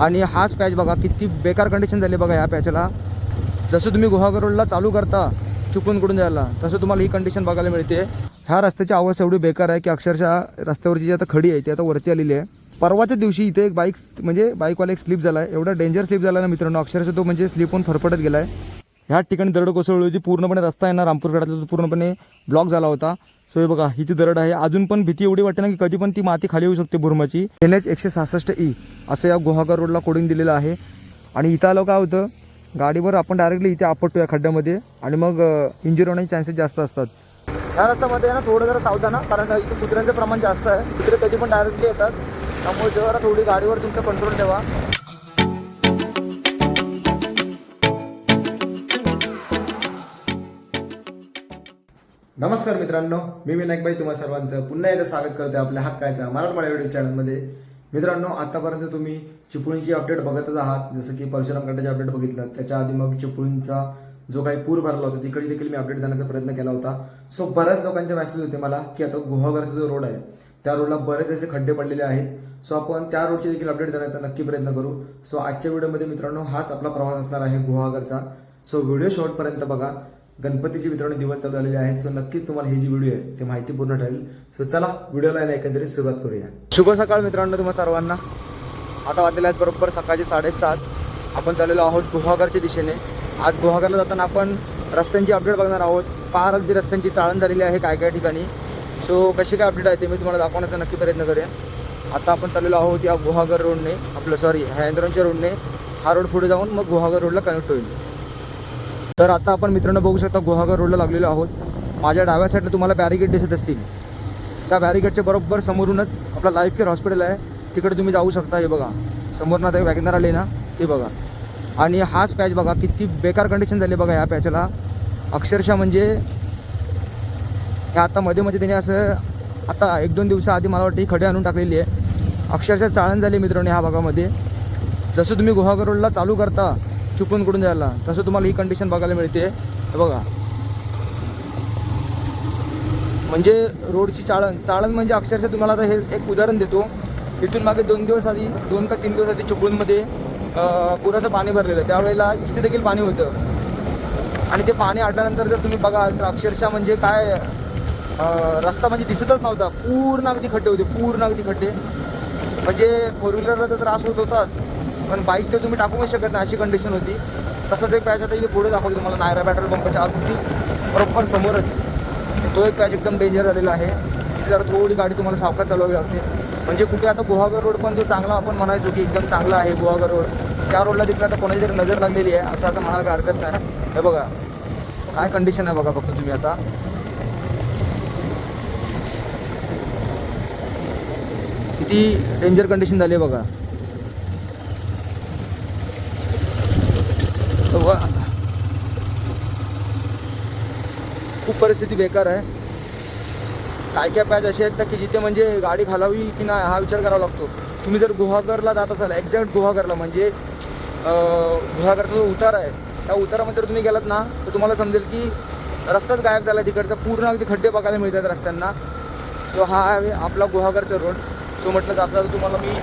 आणि हाच पॅच बघा किती बेकार कंडिशन झाली बघा ह्या पॅचला. जसं तुम्ही गुहागर रोडला चालू करता चुकूनकडून जायला तसं तुम्हाला ही कंडिशन बघायला मिळते. ह्या रस्त्याची अवस्था एवढी बेकार आहे की अक्षरशः रस्त्यावरची जी आता खडी आहे ती आता वरती आलेली आहे. परवाच्या दिवशी इथे एक बाईक म्हणजे बाईकवाला एक स्लिप झाला आहे एवढा डेंजर स्लिप झाला ना मित्रांनो अक्षरशः तो म्हणजे स्लिप होऊन फरफटत गेला आहे ह्या ठिकाणी दरड कोसळली होती पूर्णपणे रस्ता आहे ना रामपूरगडातला तो पूर्णपणे ब्लॉक झाला होता. सो हे बघा ही ती दरड आहे. अजून पण भीती एवढी वाटते ना की कधी पण ती माती खाली येऊ शकते बुरमाची. एन एच एकशे सहासष्ट ई असं या गुहागर रोडला कोडिंग दिलेलं आहे. आणि इथं आलं काय होतं गाडीवर आपण डायरेक्टली इथे आपटतो या खड्ड्यामध्ये. आणि मग इंजुरी होण्याचे चान्सेस जास्त असतात. ह्या रस्त्यामध्ये ना थोडं जरा सावधान कारण इथे कुत्र्यांचं प्रमाण जास्त आहे. कुत्रे कधी पण डायरेक्टली येतात. त्यामुळे जरा थोडी गाडीवर तुमचा कंट्रोल ठेवा. नमस्कार मित्रांनो मी विनायकबाई तुम्हा सर्वांचं पुन्हा एकदा स्वागत करते आपल्या हक्काच्या मराठवाडा युट्यूब चॅनलमध्ये मित्रांनो आतापर्यंत तुम्ही चिपळूणची अपडेट बघतच आहात. जसं की परशुराम गटाचे अपडेट बघितलं त्याच्या आधी मग चिपळूणचा जो काही पूर भरला होता तिकडे देखील मी अपडेट देण्याचा प्रयत्न केला होता. सो बऱ्याच लोकांचे मेसेज होते मला की आता गुहागरचा जो रोड आहे त्या रोडला बरेच असे खड्डे पडलेले आहेत. सो आपण त्या रोडचे देखील अपडेट देण्याचा नक्की प्रयत्न करू. सो आजच्या व्हिडिओमध्ये मित्रांनो हाच आपला प्रवास असणार आहे गुहागरचा. सो व्हिडिओ शॉर्टपर्यंत बघा. गणपतीचे मित्रांनो दिवस चालू झालेले आहेत. सो नक्कीच तुम्हाला ही जी व्हिडिओ आहे ती माहिती पूर्ण ठरेल. सो चला व्हिडिओला एकंदरीत सुरुवात करूया. शुभ सकाळ मित्रांनो तुम्हा सर्वांना. आता वाजलेले आहेत बरोबर सकाळचे साडेसात. आपण चाललेलो आहोत गुहागरच्या दिशेने. आज गुहागरला जाताना आपण रस्त्यांची अपडेट बघणार आहोत. पार अगदी रस्त्यांची चाळण झालेली आहे काय काय ठिकाणी. सो कशी काय अपडेट आहे ते मी तुम्हाला दाखवण्याचा नक्की प्रयत्न करेन. आता आपण चाललेलो आहोत या गुहागर रोडने आपलं सॉरी हँद्रांच्या रोडने हा रोड पुढे जाऊन मग गुहागर रोडला कनेक्ट होईल. तर आता आपण मित्रांनो बघू शकता गुहागर रोडला लागलेलो आहोत. माझ्या डाव्या साईडला तुम्हाला बॅरिगेट दिसत असतील. त्या बॅरिगेटच्या बरोबर समोरूनच आपला लाईफ केअर हॉस्पिटल आहे. तिकडे तुम्ही जाऊ शकता हे बघा. समोर ना ते वॅगनर आले ना ते बघा. आणि हाच पॅच बघा किती बेकार कंडिशन झाली बघा ह्या पॅचला अक्षरशः म्हणजे हे आता मध्ये मध्ये त्याने असं आता एक दोन दिवसाआधी मला वाटतं ही खडे आणून टाकलेली आहे. अक्षरशः चाळण झाली मित्रांनो ह्या भागामध्ये. जसं तुम्ही गुहागर रोडला चालू करता चिपळूणकडून जायला तसं तुम्हाला ही कंडिशन बघायला मिळते. बघा. म्हणजे रोडची चाळण. चाळण म्हणजे अक्षरशः तुम्हाला आता हे एक उदाहरण देतो. इथून मागे दोन दिवस आधी दोन का तीन दिवस आधी चिपळूणमध्ये पुराचं पाणी भरलेलं. त्यावेळेला इथे देखील पाणी होतं. आणि ते पाणी आटल्यानंतर जर तुम्ही बघाल तर अक्षरशः म्हणजे काय रस्ता म्हणजे दिसतच नव्हता. पूर्ण अगदी खड्डे होते. पूर्ण अगदी खड्डे. म्हणजे फोर व्हीलरला तर त्रास होत होताच. पण बाईक तर तुम्ही टाकू नाही शकत नाही अशी कंडिशन होती. तसं ते पॅच आता इथे पुढे दाखवतो तुम्हाला नायरा पेट्रोल पंपाच्या अगदी बरोबर समोरच. तो एक पॅच एकदम डेंजर झालेला आहे. जरा थोडी गाडी तुम्हाला सावकाश चालवावी लागते. म्हणजे कुठे आता गुहागर रोड पण जो चांगला आपण म्हणायचो की एकदम चांगला आहे गुहागर रोड त्या रोडला तिकडे आता कोणाची तरी नजर लागलेली आहे असं आता म्हणायला काही हरकत नाही. हे बघा काय कंडिशन आहे बघा फक्त तुम्ही आता. किती डेंजर कंडिशन झाली आहे बघा. खूप परिस्थिती बेकार आहे. काय काय पॅच असे आहेत की जिथे म्हणजे गाडी घालावी की नाही हा विचार करावा लागतो. तुम्ही जर गुहागरला जात असाल एक्झॅक्ट गुहागरला म्हणजे गुहागरचा जो उतार आहे त्या उतारामध्ये जर तुम्ही गेलात ना तर तुम्हाला समजेल की रस्ताच गायब झाला तिकडचा पूर्ण अगदी खड्डे बघायला मिळतात रस्त्यांना. सो हा आहे आपला गुहागरचा रोड सो म्हटलं जाता जाता तुम्हाला मी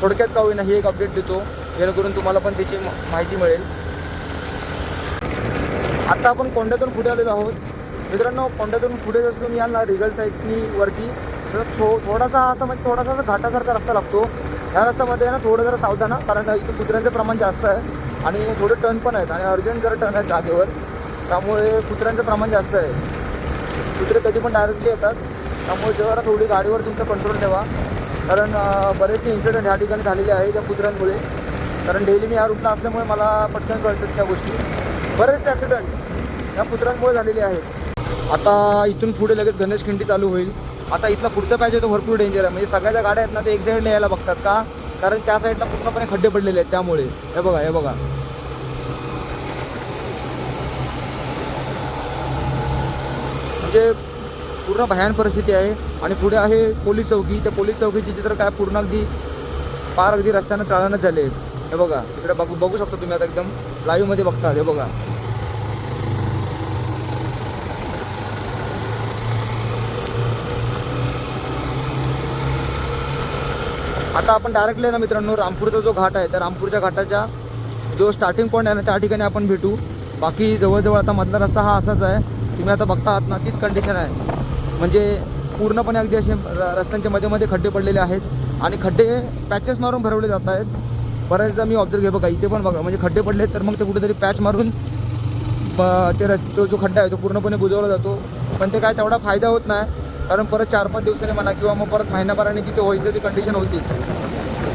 थोडक्यात का होईना ही एक अपडेट देतो. जेणेकरून तुम्हाला पण त्याची माहिती मिळेल. आता आपण कोंड्यातून पुढे आलेलो आहोत. मित्रांनो कोंड्यातून पुढे जसं तुम्ही याल ना रिगल साईडनी वरती तर छो थोडासा असा म्हणजे थोडासा असा घाटासारखा रस्ता लागतो. ह्या रस्त्यामध्ये ना थोडं जरा सावधान कारण इथे कुत्र्यांचं प्रमाण जास्त आहे आणि थोडे टर्न पण आहेत आणि अर्जंट जरा टर्न आहेत जागेवर. त्यामुळे कुत्र्यांचं प्रमाण जास्त आहे. कुत्रे कधी पण डायरेक्टली येतात. त्यामुळे जरा थोडी गाडीवर तुमचा कंट्रोल ठेवा. कारण बरेचसे इन्सिडेंट ह्या ठिकाणी झालेले आहे त्या कुत्र्यांमुळे. कारण डेली मी ह्या रूटला असल्यामुळे मला पटकन कळतात त्या गोष्टी. बरेचसे ॲक्सिडेंट या कुत्र्यांमुळे झालेले आहेत. आता इथून पुढे लगेच गणेश खिंडी चालू होईल. आता इथला पुढचा पॅच आहे तो भरपूर डेंजर आहे. म्हणजे सगळ्या ज्या गाड्या आहेत ना ते एक साईडने यायला बघतात का? कारण त्या साईडला पूर्णपणे खड्डे पडलेले आहेत त्यामुळे. हे बघा हे बघा. म्हणजे पूर्ण भयान परिस्थिती आहे. आणि पुढे आहे पोलीस चौकी. त्या पोलीस चौकीची चित्र काय? पूर्ण अगदी पार अगदी रस्त्यानं चालणं झाले. हे बघा इकडे बघू बघू शकता तुम्ही आता एकदम. लाईव्हमध्ये बघता हे बघा. आता आपण डायरेक्टली ना मित्रांनो रामपूरचा जो घाट आहे त्या रामपूरच्या घाटाच्या जो स्टार्टिंग पॉईंट आहे ना त्या ठिकाणी आपण भेटू. बाकी जवळजवळ आता मधला रस्ता हा असाच आहे. तुम्ही आता बघता आहात ना तीच कंडिशन आहे. म्हणजे पूर्णपणे अगदी असे रस्त्यांच्या मध्ये मध्ये खड्डे पडलेले आहेत आणि खड्डे पॅचेस मारून भरवले जात आहेत. बऱ्याचदा मी ऑब्झर्व घे बघा इथे पण बघा म्हणजे खड्डे पडले तर मग ते कुठेतरी पॅच मारून ब- ते रस्ते जो खड्डा आहे तो पूर्णपणे बुजवला जातो. पण ते काय तेवढा फायदा होत नाही. कारण परत चार पाच दिवसांनी म्हणा किंवा मग परत महिन्याभराने तिथे व्हायचं ती कंडिशन होतीच.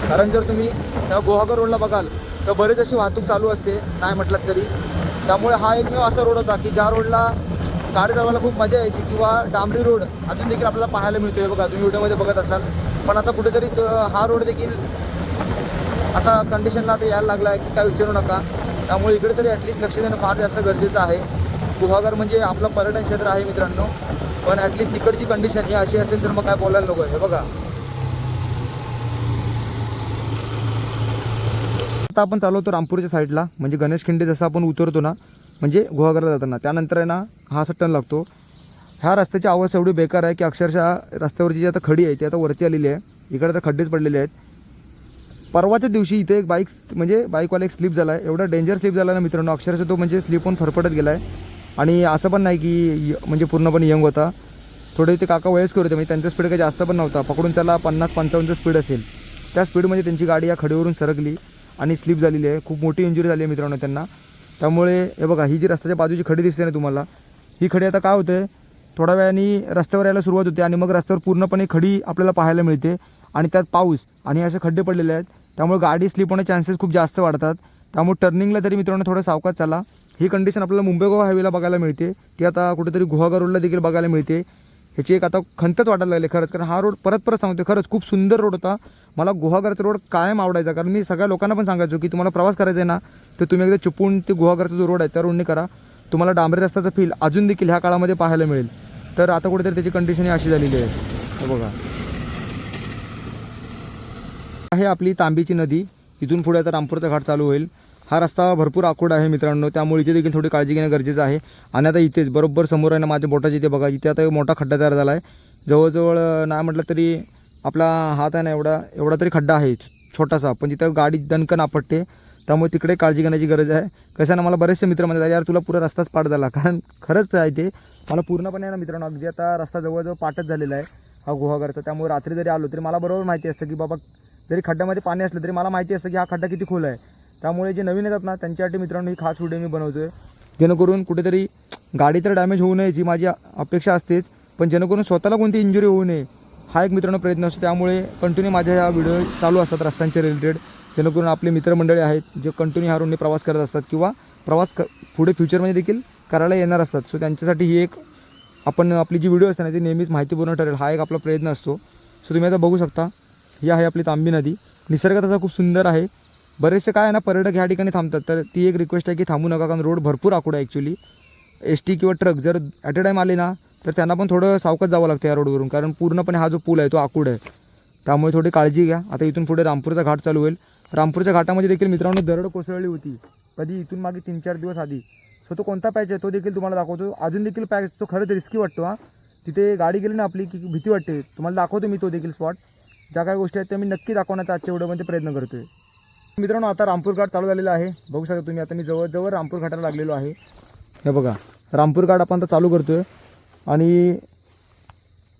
कारण जर तुम्ही त्या रोडला बघाल तर बरेच अशी वाहतूक चालू असते नाही म्हटलं तरी. त्यामुळे हा एकमेव असा रोड होता की ज्या रोडला गाडी चालवायला खूप मजा यायची किंवा डांबरी रोड अजून देखील आपल्याला पाहायला मिळतोय बघा तुम्ही व्हिडिओमध्ये बघत असाल. पण आता कुठेतरी हा रोड देखील असा कंडिशनला आता यायला लागला आहे की काय विचारू नका. त्यामुळे इकडे तरी ॲटलिस्ट लक्ष देणं फार जास्त गरजेचं आहे. गुहागर म्हणजे आपलं पर्यटन क्षेत्र आहे मित्रांनो. पण ॲटलिस्ट तिकडची कंडिशन ही अशी असेल तर मग काय बोलायला नको हे बघा. आता आपण चालवतो रामपूरच्या साईडला म्हणजे गणेश खिंडे जसं आपण उतरतो ना म्हणजे गुहागरला जाताना. त्यानंतर आहे ना हा असा टर्न लागतो. ह्या रस्त्याची आवाज एवढी बेकार आहे की अक्षरशः रस्त्यावरची जी आता खडी आहे ती आता वरती आलेली आहे. इकडे तर खड्डेच पडलेले आहेत. परवाच्या दिवशी इथे एक बाईक म्हणजे बाईकवाला एक स्लिप झाला आहे एवढा डेंजर स्लिप झाला ना मित्रांनो अक्षरशः तो म्हणजे स्लिप होऊन फरफटत गेला आहे आणि असं पण नाही की य- म्हणजे पूर्णपणे यंग होता. थोडे ते काका वयस्कर होते म्हणजे त्यांचा स्पीड काही जास्त पण नव्हता. पकडून त्याला पन्नास पंचावन्नचं स्पीड असेल. त्या स्पीडमध्ये त्यांची गाडी या खडीवरून सरकली आणि स्लिप झालेली आहे. खूप मोठी इंजुरी झाली आहे मित्रांनो त्यांना. त्यामुळे हे बघा ही जी रस्त्याच्या बाजूची खडी दिसते ना तुम्हाला ही खडी आता काय होते? थोड्या वेळाने रस्त्यावर यायला सुरुवात होते आणि मग रस्त्यावर पूर्णपणे खडी आपल्याला पाहायला मिळते. आणि त्यात पाऊस आणि असे खड्डे पडलेले आहेत. त्यामुळे गाडी स्लिप होण्याचे चान्सेस खूप जास्त वाढतात. त्यामुळे टर्निंगला तरी मित्रांनो थोडं सावकाश चाला. ही कंडिशन आपल्याला मुंबई गोवा हायवेला बघायला मिळते. ती आता कुठेतरी गुहागर रोडला देखील बघायला मिळते. ह्याची एक आता खंतच वाटायला लागली खरंच कारण हा रोड परत परत सांगतो खरंच खूप सुंदर रोड होता. मला गुहागरचा रोड कायम आवडायचा कारण मी सगळ्या लोकांना पण सांगायचो की तुम्हाला प्रवास करायचा आहे ना तर तुम्ही एकदा चुपून ते गुहागरचा जो रोड आहे त्या रोडने करा. तुम्हाला डांबरी रस्त्याचा फील अजून देखील ह्या काळामध्ये पाहायला मिळेल. तर आता कुठेतरी त्याची कंडिशन ही अशी झालेली आहे. बघा. आहे आपली तांबीची नदी. इथून पुढे आता रामपूरचा घाट चालू होईल. हा रस्ता भरपूर आखूड आहे मित्रांनो. त्यामुळे इथे देखील थोडी काळजी घेणं गरजेचं आहे. आणि आता इथेच बरोबर समोर आहे ना माझ्या बोटाच्या इथे बघा इथे आता मोठा खड्डा तयार झाला आहे. जवळजवळ नाही म्हटलं तरी आपला हात आहे ना एवढा एवढा तरी खड्डा आहे छोटासा. पण तिथं गाडी दणकन आपटते त्यामुळे तिकडे काळजी घेण्याची गरज आहे. कसं आहे ना मला बरेचसे मित्र म्हणतात यार तुला पुरा रस्ताच पाठ झाला. कारण खरंच तर आहे ते. मला पूर्णपणे ना मित्रांनो अगदी आता रस्ता जवळजवळ पाठच झालेला आहे हा गुहागरचा. त्यामुळे रात्री जरी आलो तरी मला बरोबर माहिती असतं की बाबा जरी खड्ड्यामध्ये पाणी असलं तरी मला माहिती असतं की हा खड्डा किती खोल आहे. त्यामुळे जे नवीन येतात ना त्यांच्यासाठी मित्रांनो ही खास व्हिडिओ मी बनवतो आहे जेणेकरून कुठेतरी गाडी तर डॅमेज होऊ नये जी माझी अपेक्षा असतेच पण जेणेकरून स्वतःला कोणती इंजुरी होऊ नये हा एक मित्रांनो प्रयत्न असतो. त्यामुळे कंटिन्यू माझ्या ह्या व्हिडिओ चालू असतात रस्त्यांचे रिलेटेड जेणेकरून आपले मित्रमंडळी आहेत जे कंटिन्यू ह्या रोडने प्रवास करत असतात किंवा प्रवास क पुढे फ्युचरमध्ये देखील करायला येणार असतात. सो त्यांच्यासाठी ही एक आपण आपली जी व्हिडिओ असते ना ती नेहमीच माहितीपूर्ण ठरेल. हा एक आपला प्रयत्न असतो. सो तुम्ही आता बघू शकता ही आहे आपली तांबी नदी. निसर्ग त्याचा खूप सुंदर आहे. बरेचसे काय आहे ना पर्यटक ह्या ठिकाणी थांबतात. तर ती एक रिक्वेस्ट आहे की थांबू नका कारण रोड भरपूर आखूड आहे ॲक्च्युली एस टी किंवा ट्रक जर ॲट अ टाईम आले ना तर त्यांना पण थोडं सावकाश जावं लागतं या रोडवरून कारण पूर्णपणे हा जो पूल आहे तो आखूड आहे. त्यामुळे थोडी काळजी घ्या. आता इथून पुढे रामपूरचा घाट चालू होईल. रामपूरच्या घाटामध्ये देखील मित्रांनो दरड कोसळली होती. कधी इथून मागे तीन चार दिवस आधी. सो तो कोणता पॅच आहे तो देखील तुम्हाला दाखवतो. अजून देखील पॅच तो खरंच रिस्की वाटतो हा. तिथे गाडी गेली ना आपली की भीती वाटते. तुम्हाला दाखवतो मी तो देखील स्पॉट ज्या काही गोष्टी आहेत त्या मी नक्की दाखवण्याचा आजच्या व्हिडिओमध्ये प्रयत्न करतो आहे मित्रांनो आता रामपूर घाट चालू झालेला आहे. बघू शकता तुम्ही आता मी जवळजवळ रामपूर घाटाला लागलेलो आहे. हे बघा रामपूर घाट आपण आता चालू करतोय. आणि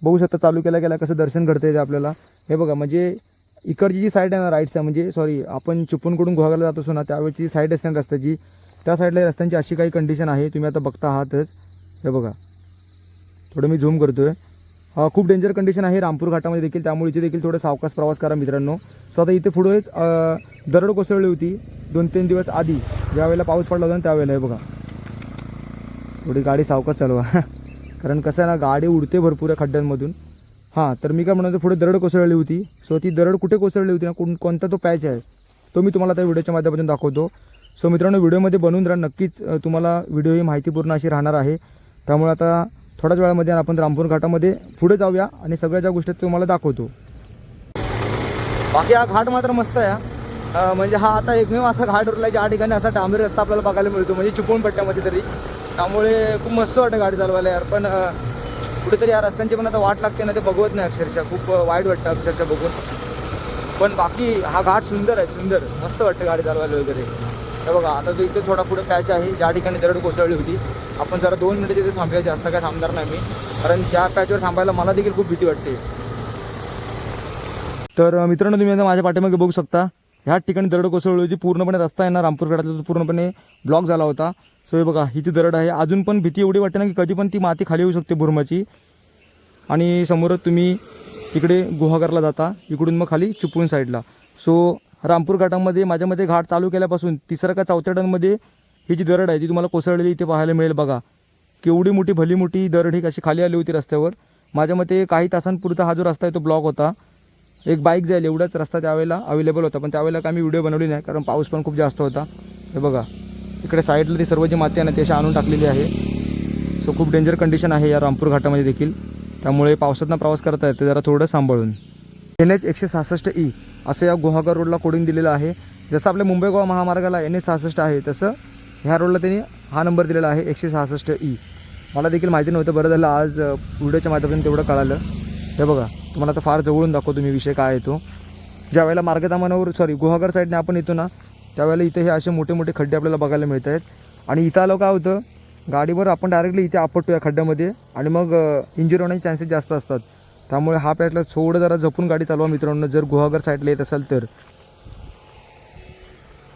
बघू शकता चालू केल्या गेल्या कसं दर्शन घडतं ते आपल्याला. हे बघा म्हणजे इकडची जी साईड आहे ना राईट साईड म्हणजे सॉरी आपण चुपूनकडून गुहागाला जात असतो ना त्यावेळची जी साईड असते ना रस्त्याची त्या साईडला रस्त्यांची अशी काही कंडिशन आहे तुम्ही आता बघता आहातच हे बघा थोडं मी झूम करतोय. आहे खूप डेंजर कंडिशन आहे रामपूर घाटामध्ये देखील. त्यामुळे इथे देखील थोडं सावकाश प्रवास करा मित्रांनो. सो आता इथे पुढेच दरड कोसळली होती. दोन तीन दिवस आधी. ज्यावेळेला पाऊस पडला होता ना त्यावेळेला हे बघा. थोडी गाडी सावकाश चालवा. कारण कसं आहे ना गाडी उडते भरपूर आहे खड्ड्यांमधून. हां तर मी काय म्हणतो पुढे दरड कोसळली होती. सो ती दरड कुठे कोसळली होती ना कोण कोणता तो पॅच आहे तो मी तुम्हाला त्या व्हिडिओच्या माध्यमातून दाखवतो. सो मित्रांनो व्हिडिओमध्ये बनवून राहा नक्कीच तुम्हाला व्हिडिओ ही माहितीपूर्ण अशी राहणार आहे. त्यामुळे आता थोड्याच वेळामध्ये आपण रामपूर घाटामध्ये पुढे जाऊया आणि सगळ्या ज्या गोष्टी तुम्हाला दाखवतो. बाकी हा घाट मात्र मस्त आहे म्हणजे हा आता एकमेव असा घाट उरला ज्या ठिकाणी असा डांबरी रस्ता आपल्याला बघायला मिळतो म्हणजे चिपळूणपट्ट्यामध्ये तरी. त्यामुळे खूप मस्त वाटतं गाडी चालवायला यार. पण कुठेतरी या रस्त्यांची पण आता वाट लागते ना ते बघवत नाही अक्षरशः. खूप वाईट वाटतं अक्षरशः बघून. पण बाकी हा घाट सुंदर आहे सुंदर. मस्त वाटतं गाडी चालवायला वगैरे. हे बघा आता तो इथे थोडा पुढे पॅच आहे ज्या ठिकाणी दरड कोसळली होती आपण जरा दोन मिनिटं तिथे थांबूया जास्त काय थांबणार नाही मी. कारण त्या पॅचवर थांबायला मला देखील खूप भीती वाटते. तर मित्रांनो तुम्ही आता माझ्या पाठीमागे बघू शकता ह्या ठिकाणी दरड कोसळली होती पूर्णपणे रस्ता आहे ना रामपूरगडातला तो पूर्णपणे ब्लॉक झाला होता. सो हे बघा ही ती दरड आहे. अजून पण भीती एवढी वाटते ना की कधी पण ती माती खाली येऊ शकते भुरमाची. आणि समोरच तुम्ही इकडे गुहागरला जाता इकडून मग खाली चिपळूण साईडला सो रामपूर घाटामध्ये माझ्या मते घाट चालू केल्यापासून तिसऱ्या का चौथ्या टनमध्ये ही जी दरड आहे ती तुम्हाला कोसळलेली इथे पाहायला मिळेल बघा. केवढी मोठी भली मोठी दरड ही कशी खाली आली होती रस्त्यावर. माझ्या मते काही तासांपुरता हा जो रस्ता आहे तो ब्लॉक होता. एक बाईक जाईल एवढाच रस्ता त्यावेळेला अवेलेबल होता. पण त्यावेळेला काय मी व्हिडिओ बनवली नाही कारण पाऊस पण खूप जास्त होता. हे बघा. इकडे साईडला ती सर्व जी माती आहे ना ती अशी आणून टाकलेली आहे. सो खूप डेंजर कंडिशन आहे या रामपूर घाटामध्ये देखील. त्यामुळे पावसातनं प्रवास करता येते जरा थोडं सांभाळून. एन एच एकशे सहासष्ट ई असं या गुहागर रोडला कोडिंग दिलेलं आहे. जसं आपल्या मुंबई गोवा महामार्गाला एन एच सहासष्ट आहे तसं ह्या रोडला त्यांनी हा नंबर दिलेला आहे एकशे सहासष्ट ई मला देखील माहिती नव्हतं बरं झालं आज व्हिडिओच्या माध्यमातून तेवढं कळालं. हे बघा तुम्हाला आता फार जवळून दाखवतो मी विषय काय आहे तो. ज्यावेळेला मार्गदामानावर सॉरी गुहागर साईडने आपण येतो ना त्यावेळेला इथे हे असे मोठे मोठे खड्डे आपल्याला बघायला मिळत आहेत आणि इथं आलं काय होतं गाडीवर आपण डायरेक्टली इथे आपटतो या खड्ड्यामध्ये. आणि मग इंजुरी होण्याचे चान्सेस जास्त असतात. त्यामुळे हा पॅटला थोडं जरा जपून गाडी चालवा मित्रांनो. जर गुहागर साईडला येत असाल तर.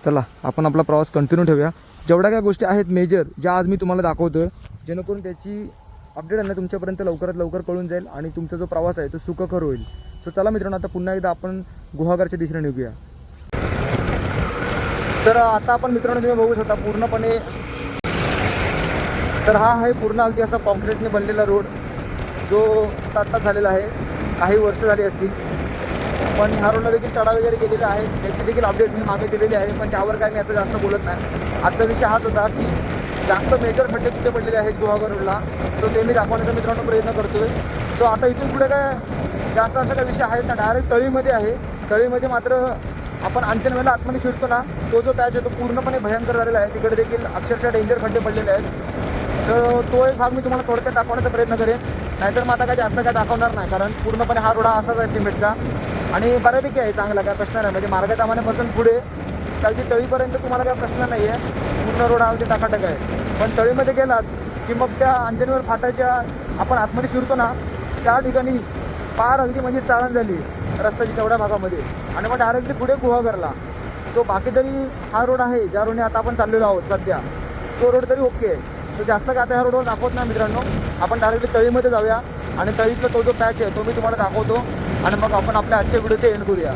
चला आपण आपला प्रवास कंटिन्यू ठेवूया. जेवढ्या काय गोष्टी आहेत मेजर ज्या आज मी तुम्हाला दाखवतो जेणेकरून त्याची अपडेट आहे ना तुमच्यापर्यंत लवकरात लवकर कळून जाईल आणि तुमचा जो प्रवास आहे तो सुखकर होईल. सो चला मित्रांनो आता पुन्हा एकदा आपण गुहागरच्या दिशेने निघूया. तर आता आपण मित्रांनो तुम्ही बघू शकता पूर्णपणे तर हा आहे पूर्ण अगदी असा कॉन्क्रीटने बनलेला रोड जो आता आत्ताच झालेला आहे. काही वर्ष झाली असतील. पण ह्या रोडला देखील तडा वगैरे केलेला आहे. त्याची देखील अपडेट मी मागे दिलेली आहे. पण त्यावर काय मी आता जास्त बोलत नाही. आजचा विषय हाच होता की जास्त मेजर खड्डे कुठे पडलेले आहेत गुहागर रोडला. सो ते मी दाखवण्याचा मित्रांनो प्रयत्न करतो आहे सो आता इथून पुढे काय जास्त असं काय विषय आहेत ना डायरेक्ट तळीमध्ये आहे. तळीमध्ये मात्र आपण अंत्यनवेला आतमध्ये शिरतो ना तो जो पॅच आहे तो पूर्णपणे भयंकर झालेला आहे. तिकडे देखील अक्षरशः डेंजर खड्डे पडलेले आहेत. तर तो एक भाग मी तुम्हाला थोडक्यात दाखवण्याचा प्रयत्न करेन. नाहीतर मग आता काय जास्त काय दाखवणार नाही कारण पूर्णपणे हा रोड असाच आहे सिमेंटचा. आणि बऱ्यापैकी आहे चांगला काय प्रश्न नाही. म्हणजे मार्गतामान्यापासून पुढे काही तळीपर्यंत तुम्हाला काय प्रश्न नाही आहे पूर्ण रोड हा अगदी टाकाटक आहे. पण तळीमध्ये गेलात की मग त्या अंजनीवर फाटाच्या आपण आतमध्ये शिरतो ना त्या ठिकाणी पार अगदी म्हणजे चाळण झाली रस्त्याची तेवढ्या भागामध्ये. आणि मग डायरेक्टली पुढे गुहागरला सो बाकी तरी हा रोड आहे ज्या रोडने आता आपण चाललेलो आहोत सध्या. तो रोड तरी ओके आहे. तो जास्त काय आता ह्या रोडवर दाखवत नाही मित्रांनो. आपण डायरेक्टली तळीमध्ये जाऊया आणि तळीतला तो जो पॅच आहे तो मी तुम्हाला दाखवतो. आणि मग आपण आपल्या आजच्या व्हिडिओचे एंड करूया.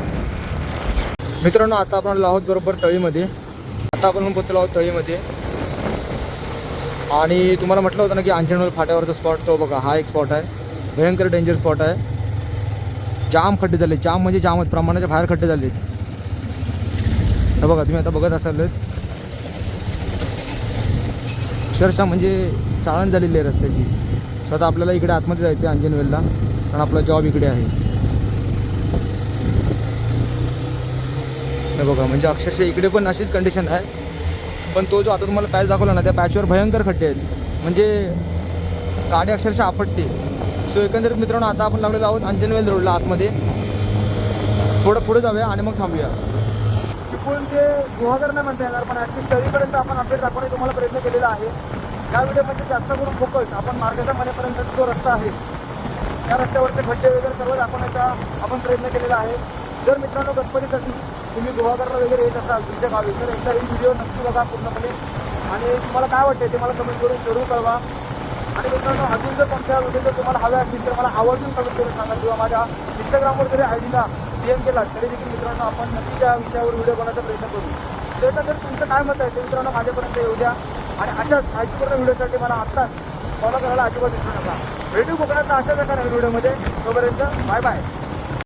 मित्रांनो आता आपण आलो आहोत बरोबर तळीमध्ये. आता आपण पोहोचलो आहोत तळीमध्ये. आणि तुम्हाला म्हटलं होतं ना की अंजनवल फाट्यावरचा स्पॉट तो बघा हा एक स्पॉट आहे. भयंकर डेंजर स्पॉट आहे. जाम खड्डे झाले. जाम म्हणजे जामच प्रमाणाच्या बाहेर खड्डे झाले बघा तुम्ही आता बघत असाल अक्षरशः म्हणजे चाळण झालेली आहे रस्त्याची. तर आता आपल्याला इकडे आतमध्ये जायचं आहे अंजनवेलला कारण आपला जॉब इकडे आहे. बघा म्हणजे अक्षरशः इकडे पण अशीच कंडिशन आहे. पण तो जो आता तुम्हाला पॅच दाखवला ना त्या पॅचवर भयंकर खड्डे आहेत. म्हणजे गाडी अक्षरशः आपटते. सो एकंदरीत मित्रांनो आता आपण लावलेलो आहोत अंजनवेल रोडला आतमध्ये. थोडं पुढे जाऊया आणि मग थांबूया. चिपळूण ते गुहागर नाही म्हणता येणार पण ॲटलीस्ट तळीपर्यंत आपण अपडेट दाखवण्याचा तुम्हाला प्रयत्न केलेला आहे. या व्हिडिओमध्ये जास्त करून फोकस आपण मार्गाच्या मनेपर्यंतचा जो रस्ता आहे त्या रस्त्यावरचे खड्डे वगैरे सर्व दाखवण्याचा आपण प्रयत्न केलेला आहे. जर मित्रांनो गणपतीसाठी तुम्ही गुहागरला वगैरे येत असाल तुमच्या गावी तर एकदा ही व्हिडिओ नक्की बघा पूर्णपणे. आणि तुम्हाला काय वाटते ते मला कमेंट करून जरूर कळवा. आणि मित्रांनो अजून जर कोणत्या व्हिडिओ जर तुम्हाला हव्या असतील तर मला आवर्जून कमेंट करून सांगा किंवा माझ्या इंस्टाग्रामवर जरी आय डीला पी एम केला तरी देखील मित्रांनो आपण नक्की त्या विषयावर व्हिडिओ बनवायचा प्रयत्न करू. जर तर तुमचं काय मत आहे? ते मित्रांनो माझ्यापर्यंत येऊ द्या. आणि अशाच माहितीपूर्ण व्हिडिओसाठी मला आत्ताच फॉलो करायला अजिबात विसरू नका. भेटू कोकणात अशाच एका नवीन व्हिडिओमध्ये तोपर्यंत बाय बाय